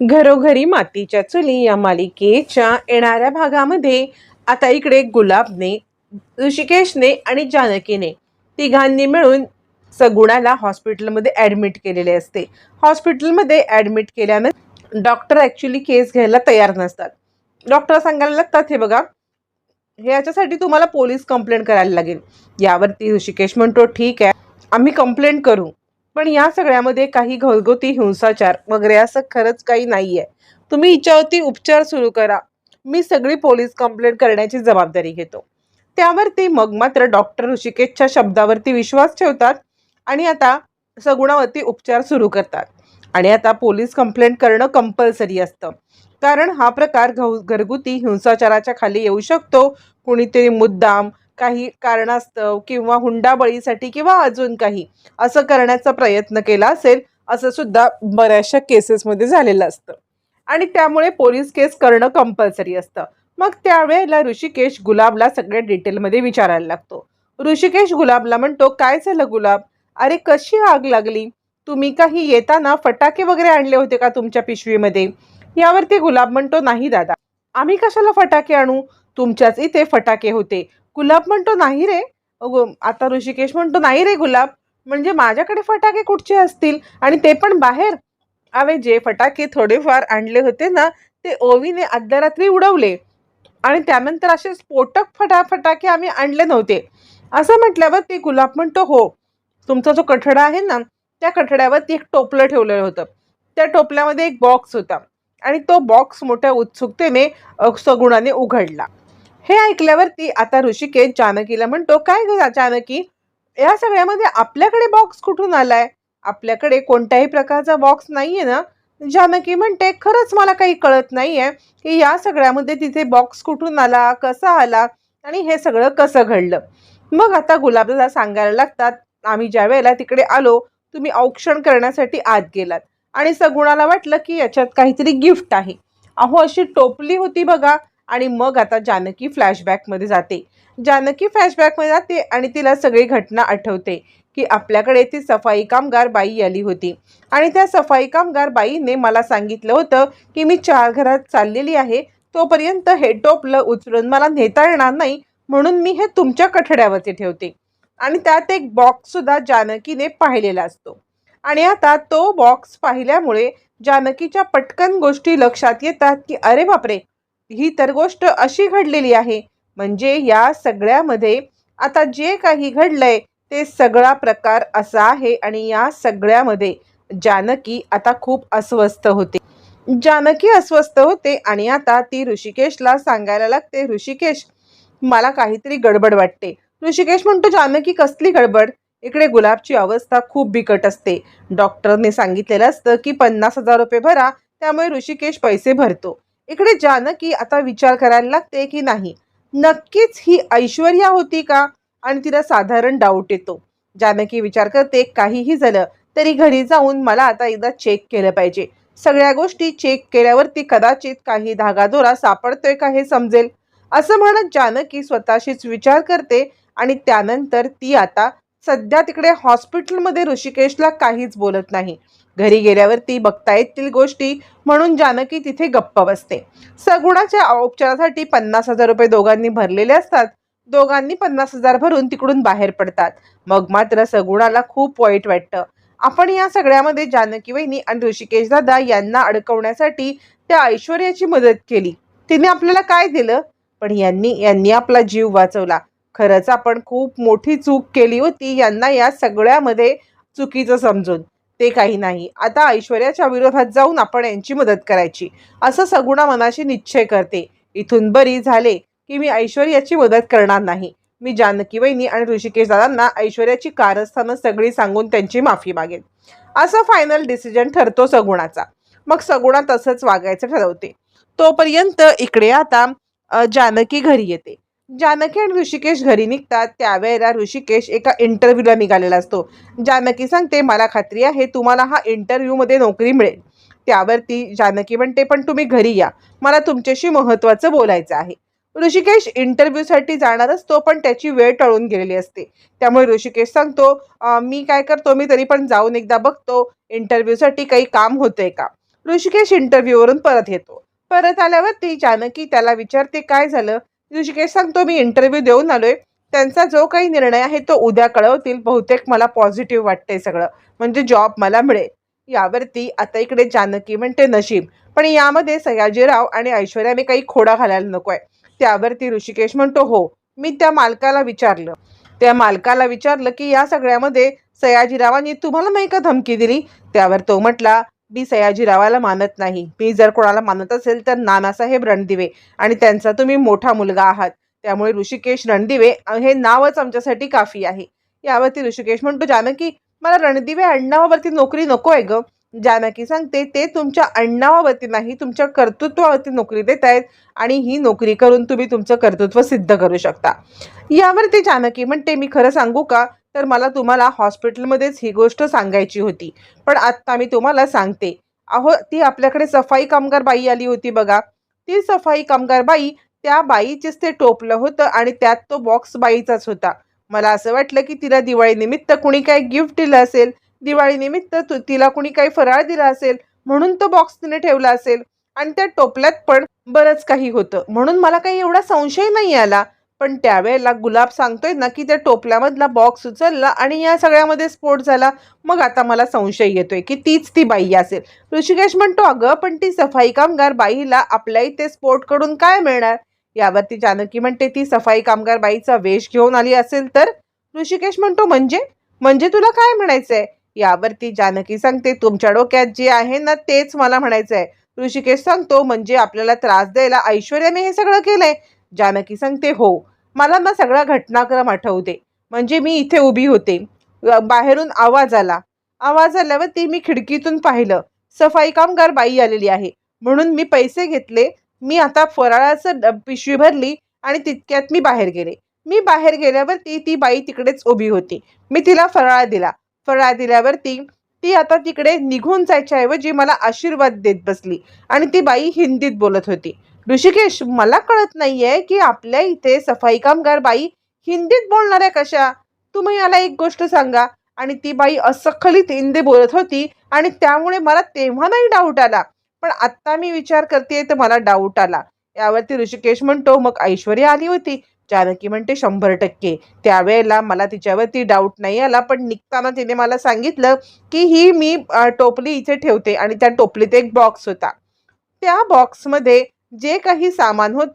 घरोघरी मातीच्या चुली या मालिकेच्या येणाऱ्या भागामध्ये आता इकडे गुलाबने ऋषिकेशने आणि जानकीने तिघांनी मिळून सगुणाला हॉस्पिटलमध्ये ॲडमिट केलेले असते. हॉस्पिटलमध्ये ॲडमिट केल्यानं डॉक्टर ॲक्च्युली केस घ्यायला तयार नसतात. डॉक्टर सांगायला लागतात हे बघा हे याच्यासाठी तुम्हाला पोलीस कंप्लेंट करायला लागेल. यावरती ऋषिकेश म्हणतो ठीक आहे आम्ही कंप्लेंट करू. पण या सगळ्यामध्ये काही घरगुती हिंसाचार वगैरे असं खरंच काही नाही आहे तुम्ही हिच्यावरती उपचार सुरू करा. मी सगळी पोलीस कंप्लेंट करण्याची जबाबदारी घेतो. त्यावरती मग मात्र डॉक्टर ऋषिकेशच्या शब्दावरती विश्वास ठेवतात आणि आता सगुणावरती उपचार सुरू करतात. आणि आता पोलीस कंप्लेंट करणं कंपल्सरी असतं. कारण हा प्रकार घ घरगुती हिंसाचाराच्या खाली येऊ शकतो. कुणीतरी मुद्दाम काही कारणास्तव किंवा हुंडाबळीसाठी किंवा अजून काही असं करण्याचा प्रयत्न केला असेल असं सुद्धा बऱ्याचशा केसेसमध्ये झालेलं असतं. आणि त्यामुळे पोलीस केस करणं कंपल्सरी असतं. मग त्यावेळेला ऋषिकेश गुलाबला सगळ्या डिटेलमध्ये विचारायला लागतो. ऋषिकेश गुलाबला म्हणतो काय झालं गुलाब? अरे कशी आग लागली? तुम्ही काही येताना फटाके वगैरे आणले होते का तुमच्या पिशवीमध्ये? यावरती गुलाब म्हणतो नाही दादा. आम्ही कशाला फटाके आणू? तुमच्याच इथे फटाके होते. गुलाब म्हणतो नाही रे. आता ऋषिकेश म्हणतो नाही रे गुलाब. म्हणजे माझ्याकडे फटाके कुठचे असतील? आणि ते पण बाहेर? अवे जे फटाके थोडेफार आणले होते ना ते ओवीने आदल्या रात्री उडवले. आणि त्यानंतर असे स्फोटक फटा फटाके आम्ही आणले नव्हते. असं म्हटल्यावर ते गुलाब म्हणतो हो तुमचा जो कठडा आहे ना त्या कठड्यावर ती एक टोपलं ठेवलेलं होतं. त्या टोपल्यामध्ये एक बॉक्स होता. आणि तो बॉक्स मोठ्या उत्सुकतेने सगुणाने उघडला. हे ऐकल्यावरती आता ऋषिकेश जानकीला म्हणतो काय ग जानकी? या सगळ्यामध्ये आपल्याकडे बॉक्स कुठून आलाय? आपल्याकडे कोणत्याही प्रकारचा बॉक्स नाहीये ना? जानकी म्हणते खरंच मला काही कळत नाहीये की या सगळ्यामध्ये तिथे बॉक्स कुठून आला कसा आला आणि हे सगळं कसं घडलं? मग आता गुलाबदादा सांगायला लागतात आम्ही ज्या वेळेला तिकडे आलो तुम्ही औक्षण करण्यासाठी आत गेलात आणि सगुणाला वाटलं की याच्यात काहीतरी गिफ्ट आहे. अहो अशी टोपली होती बघा. आणि मग आता जानकी फ्लॅशबॅकमध्ये जाते. जानकी फ्लॅशबॅकमध्ये जाते आणि तिला सगळी घटना आठवते की आपल्याकडे ती सफाई कामगार बाई आली होती. आणि त्या सफाई कामगार बाईने मला सांगितलं होतं की मी चार घरात चाललेली आहे तोपर्यंत हे टोपलं उचलून मला नेता येणार नाही म्हणून मी हे तुमच्या कठड्यावरती ठेवते. आणि त्यात एक बॉक्ससुद्धा जानकीने पाहिलेला असतो. आणि आता तो बॉक्स पाहिल्यामुळे जानकीच्या पटकन गोष्टी लक्षात येतात की अरे बापरे ही तर गोष्ट अशी घडलेली आहे. म्हणजे या सगळ्यामध्ये आता जे काही घडलंय ते सगळा प्रकार असा आहे आणि या सगळ्यामध्ये जानकी आता खूप अस्वस्थ होते. जानकी अस्वस्थ होते आणि आता ती ऋषिकेशला सांगायला लागते ऋषिकेश मला काहीतरी गडबड वाटते. ऋषिकेश म्हणतो जानकी कसली गडबड? इकडे गुलाबची अवस्था खूप बिकट असते. डॉक्टरने सांगितलेलं असतं की पन्नास हजार रुपये भरा त्यामुळे ऋषिकेश पैसे भरतो. इकडे जानकी आता विचार करायला लागते की नाही. नक्कीच ही ऐश्वर्या होती का? आणि तिला साधारण डाऊट येतो. जानकी विचार करते काहीही झालं तरी घरी जाऊन मला आता एकदा चेक केलं पाहिजे. सगळ्या गोष्टी चेक केल्यावरती कदाचित काही धागादोरा सापडतोय का हे समजेल. असं म्हणत जानकी स्वतःशीच विचार करते आणि त्यानंतर ती आता सध्या तिकडे हॉस्पिटलमध्ये ऋषिकेशला काहीच बोलत नाही. घरी गेल्यावर ती बघता येतील गोष्टी म्हणून जानकी तिथे गप्प बसते. सगुणाच्या उपचारासाठी पन्नास हजार रुपये दोघांनी भरलेले असतात. दोघांनी पन्नास हजार भरून तिकडून बाहेर पडतात. मग मात्र सगुणाला खूप वाईट वाटतं. आपण या सगळ्यामध्ये जानकी वहिनी आणि ऋषिकेश दादा यांना अडकवण्यासाठी त्या ऐश्वर्याची मदत केली. तिने आपल्याला काय दिलं? पण यांनी यांनी आपला जीव वाचवला. खरंच आपण खूप मोठी चूक केली होती यांना या सगळ्यामध्ये चुकीचं समजून. ते काही नाही. आता ऐश्वर्याच्या विरोधात जाऊन आपण यांची मदत करायची. असं सगुणा मनाशी निश्चय करते. इथून बरी झाले की मी ऐश्वर्याची मदत करणार नाही. मी जानकी वहिनी आणि ऋषिकेश दादांना ऐश्वर्याची कारस्थानं सगळी सांगून त्यांची माफी मागेन. असं फायनल डिसिजन ठरतो सगुणाचा. मग सगुणा तसंच वागायचं ठरवते. तोपर्यंत इकडे आता जानकी घरी येते. जानकी आणि ऋषिकेश घरी निघतात. त्यावेळेला ऋषिकेश एका इंटरव्ह्यूला निघालेला असतो. जानकी सांगते मला खात्री आहे तुम्हाला हा इंटरव्ह्यूमध्ये नोकरी मिळेल. त्यावरती जानकी म्हणते पण तुम्ही घरी या. मला तुमच्याशी महत्त्वाचं बोलायचं आहे. ऋषिकेश इंटरव्ह्यूसाठी जाणार असतो पण त्याची वेळ टळून गेलेली असते. त्यामुळे ऋषिकेश सांगतो मी काय करतो मी तरी पण जाऊन एकदा बघतो. इंटरव्ह्यूसाठी काही काम होतंय का? ऋषिकेश इंटरव्ह्यूवरून परत येतो. परत आल्यावरती जानकी त्याला विचारते काय झालं? ऋषिकेश सांगतो मी इंटरव्ह्यू देऊन आलोय. त्यांचा जो काही निर्णय आहे तो उद्या कळवतील. बहुतेक मला पॉझिटिव्ह वाटतंय सगळं. म्हणजे जॉब मला मिळेल. यावरती आता इकडे जानकी म्हणते नशीब. पण यामध्ये सयाजीराव आणि ऐश्वर्याने काही खोडा घालायला नकोय. त्यावरती ऋषिकेश म्हणतो हो मी त्या मालकाला विचारलं. त्या मालकाला विचारलं की या सगळ्यामध्ये सयाजीरावांनी तुम्हाला नाही का धमकी दिली? त्यावर तो म्हटला मी सयाजीरावाला मानत नाही. मी जर कोणाला मानत असेल तर नानासाहेब रणदिवे आणि त्यांचा तुम्ही मोठा मुलगा आहात. त्यामुळे ऋषिकेश रणदिवे हे नावच आमच्यासाठी काफी आहे. यावरती ऋषिकेश म्हणतो जानकी मला रणदिवे अण्णावावरती नोकरी नको आहे ग. जानकी सांगते ते तुमच्या अण्णावावरती नाही तुमच्या कर्तृत्वावरती नोकरी देत आहेत आणि ही नोकरी करून तुम्ही तुमचं कर्तृत्व सिद्ध करू शकता. यावरती जानकी म्हणते मी खरं सांगू का? तर मला तुम्हाला हॉस्पिटलमध्येच ही गोष्ट सांगायची होती. पण आत्ता मी तुम्हाला सांगते. अहो ती आपल्याकडे सफाई कामगार बाई आली होती बघा. ती सफाई कामगार बाई त्या बाईचेच ते टोपलं होतं आणि त्यात तो बॉक्स बाईचाच होता. मला असं वाटलं की तिला दिवाळीनिमित्त कुणी काही गिफ्ट दिलं असेल दिवाळीनिमित्त तु- तिला कुणी काही फराळ दिला असेल म्हणून तो बॉक्स तिने ठेवला असेल. आणि त्या टोपल्यात पण बरंच काही होतं. म्हणून मला काही एवढा संशय नाही आला. पण त्यावेळेला गुलाब सांगतोय ना की त्या टोपल्यामधला बॉक्स उचलला आणि या सगळ्यामध्ये स्फोट झाला. मग आता मला संशय येतोय की तीच ती बाई असेल. ऋषिकेश म्हणतो अगं पण ती सफाई कामगार बाईला आपल्या इथे स्फोटकडून काय मिळणार? यावरती जानकी म्हणते ती सफाई कामगार बाईचा वेश घेऊन आली असेल तर? ऋषिकेश म्हणतो म्हणजे? म्हणजे तुला काय म्हणायचंय? यावरती जानकी सांगते तुमच्या डोक्यात जे आहे ना तेच मला म्हणायचंय. ऋषिकेश सांगतो म्हणजे आपल्याला त्रास द्यायला ऐश्वर्याने हे सगळं केलंय. जानकी सांगते हो मला ना सगळा घटनाक्रम आठवते म्हणजे मी इथे उभी होते. बाहेरून आवाज आला. आवाज आल्यावर ती मी खिडकीतून पाहिलं. सफाई कामगार बाई आलेली आहे. म्हणून मी पैसे घेतले. मी आता फराळाचं पिशवी भरली आणि तितक्यात मी बाहेर गेले. मी बाहेर गेल्यावर ती ती बाई तिकडेच उभी होती. मी तिला फराळा दिला. फराळ दिल्यावरती ती आता तिकडे निघून जायच्याऐवजी मला आशीर्वाद देत बसली. आणि ती बाई हिंदीत बोलत होती. ऋषिकेश मला कळत नाहीये की आपल्या इथे सफाई कामगार बाई हिंदीत बोलणाऱ्या कशा? तुम्ही याला एक गोष्ट सांगा. आणि ती बाई असखलीत हिंदी बोलत होती आणि त्यामुळे मला तेव्हा नाही डाऊट आला. पण आत्ता मी विचार करते तर मला डाऊट आला. यावरती ऋषिकेश म्हणतो मग ऐश्वर्या आली होती. जानकी म्हणते शंभर टक्के. त्यावेळेला मला तिच्यावरती डाऊट नाही आला पण निघताना तिने मला सांगितलं की ही मी टोपली इथे ठेवते आणि त्या टोपलीत एक बॉक्स होता. त्या बॉक्समध्ये जे काही सामान होत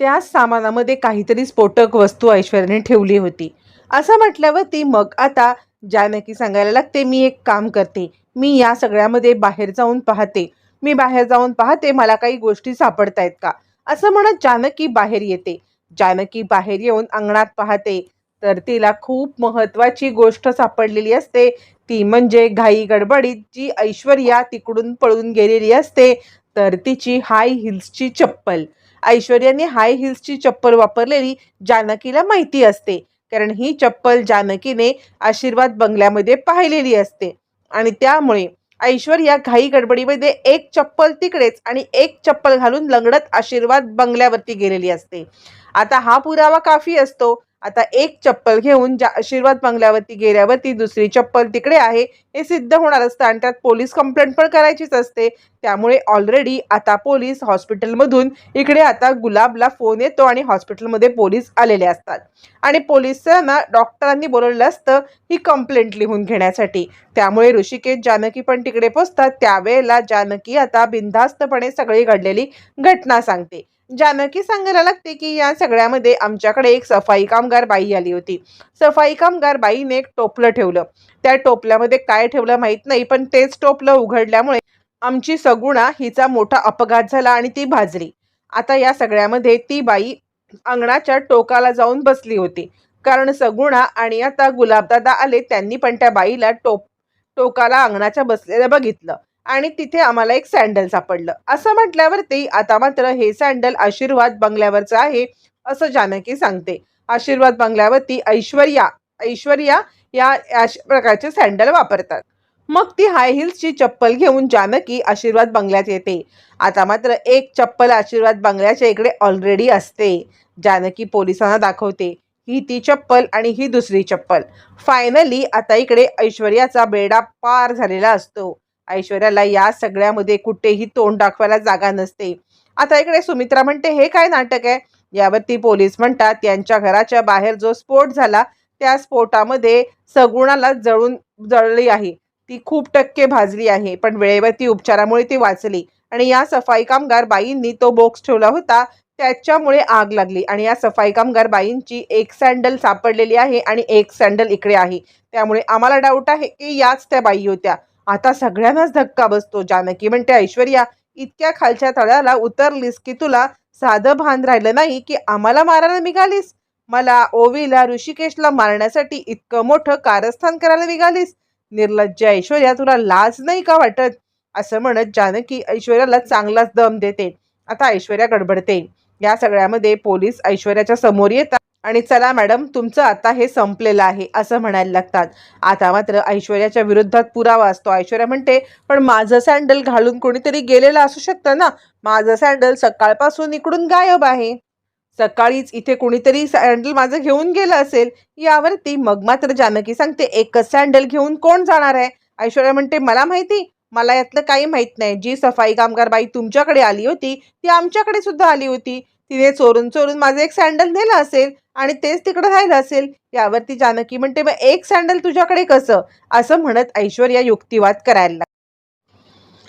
त्या सामानामध्ये काहीतरी स्फोटक वस्तू ऐश्वर्याने ठेवली होती. असं म्हटल्यावर ती मग आता जानकी सांगायला लागते मी एक काम करते. मी या सगळ्यामध्ये बाहेर जाऊन पाहते. मी बाहेर जाऊन पाहते मला काही गोष्टी सापडतायत का? असं म्हणत जानकी बाहेर येते. जानकी बाहेर येऊन अंगणात पाहते. तर तिला खूप महत्वाची गोष्ट सापडलेली असते. ती म्हणजे घाई गडबडीत जी ऐश्वर्या तिकडून पळून गेलेली असते तर तिची हाय हिल्सची चप्पल. ऐश्वर्याने हाय हिल्सची चप्पल वापरलेली जानकीला माहिती असते. कारण ही चप्पल जानकीने आशीर्वाद बंगल्यामध्ये पाहिलेली असते. आणि त्यामुळे ऐश्वर्या घाई गडबडीमध्ये एक चप्पल तिकडेच आणि एक चप्पल घालून लंगडत आशीर्वाद बंगल्यावरती गेलेली असते. आता हा पुरावा काफी असतो. आता एक चप्पल घेऊन ज्या आशीर्वाद बंगल्यावरती गेल्यावरती दुसरी चप्पल तिकडे आहे हे सिद्ध होणार असतं. आणि त्यात पोलीस कंप्लेंट पण करायचीच असते. त्यामुळे ऑलरेडी आता पोलीस हॉस्पिटलमधून इकडे आता गुलाबला फोन येतो आणि हॉस्पिटलमध्ये पोलीस आलेले असतात. आणि पोलिसांना डॉक्टरांनी बोलवलं असतं ही कंप्लेंट लिहून घेण्यासाठी. त्यामुळे ऋषिकेश जानकी पण तिकडे पोचतात. त्यावेळेला जानकी आता बिनधास्तपणे सगळी घडलेली घटना सांगते. जानकी सांगायला लागते की या सगळ्यामध्ये आमच्याकडे एक सफाई कामगार बाई आली होती. सफाई कामगार बाईने एक टोपलं ठेवलं. त्या टोपल्यामध्ये काय ठेवलं माहीत नाही पण तेच टोपलं उघडल्यामुळे आमची सगुणा हिचा मोठा अपघात झाला आणि ती भाजली. आता या सगळ्यामध्ये ती बाई अंगणाच्या टोकाला जाऊन बसली होती. कारण सगुणा आणि आता गुलाबदादा आले त्यांनी पण त्या बाईला टोप टोकाला अंगणाच्या बसलेलं बघितलं आणि तिथे आम्हाला एक सँडल सापडलं. असं म्हटल्यावरती आता मात्र हे सँडल आशीर्वाद बंगल्यावरचं आहे असं जानकी सांगते. आशीर्वाद बंगल्यावरती ऐश्वर्या ऐश्वर्या या अशा प्रकारचे सँडल वापरतात. मग ती हाय हिल्सची चप्पल घेऊन जानकी आशीर्वाद बंगल्यात येते. आता मात्र एक चप्पल आशीर्वाद बंगल्याच्या इकडे ऑलरेडी असते जानकी पोलिसांना दाखवते. ही ती चप्पल आणि ही दुसरी चप्पल. फायनली आता इकडे ऐश्वर्याचा बेडा पार झालेला असतो. ऐश्वर्याला या सगळ्यामध्ये कुठेही तोंड दाखवायला जागा नसते. आता इकडे सुमित्रा म्हणते हे काय नाटक आहे? यावरती पोलीस म्हणतात यांच्या घराच्या बाहेर जो स्फोट झाला त्या स्फोटामध्ये सगुणाला जळून जळली आहे. ती खूप टक्के भाजली आहे पण वेळेवरती उपचारामुळे ती वाचली. आणि या सफाई कामगार बाईंनी तो बॉक्स ठेवला होता त्याच्यामुळे आग लागली. आणि या सफाई कामगार बाईंची एक सँडल सापडलेली आहे आणि एक सँडल इकडे आहे. त्यामुळे आम्हाला डाऊट आहे की याच त्या बाई होत्या. आता सगळ्यांनाच धक्का बसतो. जानकी म्हणते ऐश्वर्या इतक्या खालच्या तळ्याला उतरलीस की तुला साधं भान राहिलं नाही की आम्हाला मारायला निघालीस? मला ओवीला ऋषिकेशला मारण्यासाठी इतकं मोठं कारस्थान करायला निघालीस? निर्लज्ज ऐश्वर्या तुला लाज नाही का वाटत? असं म्हणत जानकी ऐश्वर्याला चांगलाच दम देते. आता ऐश्वर्या गडबडते. या सगळ्यामध्ये पोलीस ऐश्वर्याच्या समोर येतात. आणि चला मॅडम तुमचं आता हे संपलेलं आहे असं म्हणायला लागतात. आता मात्र ऐश्वर्याच्या विरोधात पुरावा असतो. ऐश्वर्या म्हणते पण माझं सँडल घालून कोणीतरी गेलेलं असू शकतं ना? माझं सँडल सकाळपासून इकडून गायब आहे. सकाळीच इथे कोणीतरी सँडल माझं घेऊन गेलं असेल यावरती मग मात्र जानकी सांगते एकच सँडल घेऊन कोण जाणार आहे ऐश्वर्या म्हणते मला माहिती मला यातलं काही माहीत नाही. जी सफाई कामगार बाई तुमच्याकडे आली होती ती आमच्याकडे सुद्धा आली होती. तिने चोरून चोरून माझं एक सँडल नेलं असेल आणि तेच तिकडे राहिलं असेल. यावरती जानकी म्हणते मग एक सँडल तुझ्याकडे कसं? असं म्हणत ऐश्वर्या युक्तिवाद करायला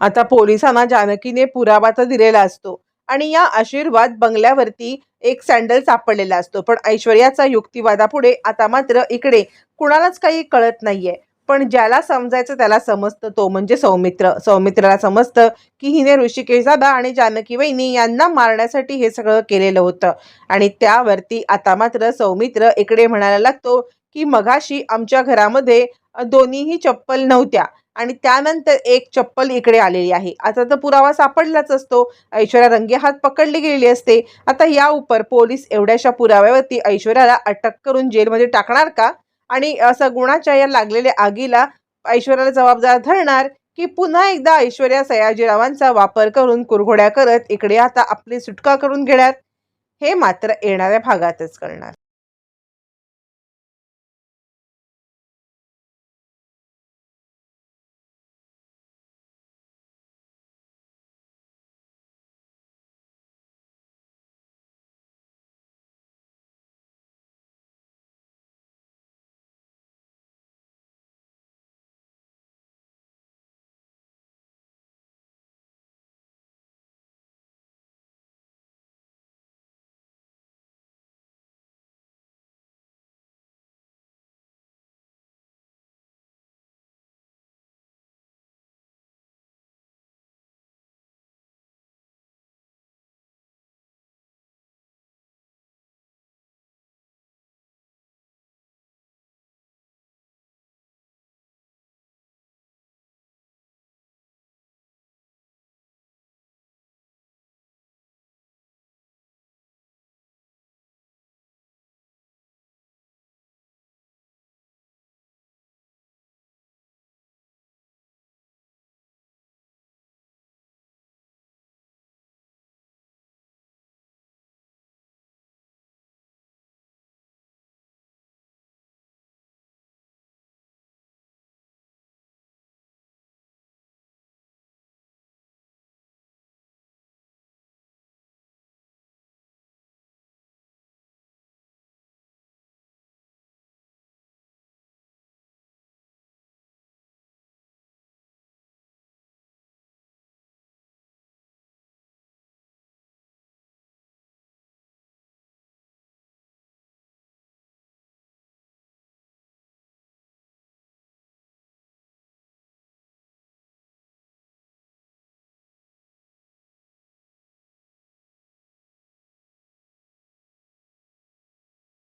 आता पोलिसांना जानकीने पुरावा तर दिलेला असतो आणि या आशीर्वाद बंगल्यावरती एक सँडल सापडलेला असतो. पण ऐश्वर्याचा युक्तिवादापुढे आता मात्र इकडे कुणालाच काही कळत नाहीये. पण ज्याला समजायचं त्याला समजतं तो म्हणजे सौमित्र. सौमित्राला समजतं की हिने ऋषिकेश दादा आणि जानकी वहिनी यांना मारण्यासाठी हे सगळं केलेलं होतं. आणि त्यावरती आता मात्र सौमित्र इकडे म्हणायला लागतो की मघाशी आमच्या घरामध्ये दोन्हीही चप्पल नव्हत्या. आणि त्यानंतर एक चप्पल इकडे आलेली आहे. आता तर पुरावा सापडलाच असतो. ऐश्वर्या रंगे हात पकडली गेलेली असते. आता या उपर पोलीस एवढ्याशा पुराव्यावरती ऐश्वर्याला अटक करून जेलमध्ये टाकणार का? आणि असं गुणाच्या या लागलेल्या आगीला ऐश्वर्याला जबाबदार धरणार की पुन्हा एकदा ऐश्वर्या सयाजीरावांचा वापर करून कुरघोड्या करत इकडे आता आपली सुटका करून घेणार. हे मात्र येणाऱ्या भागातच करणार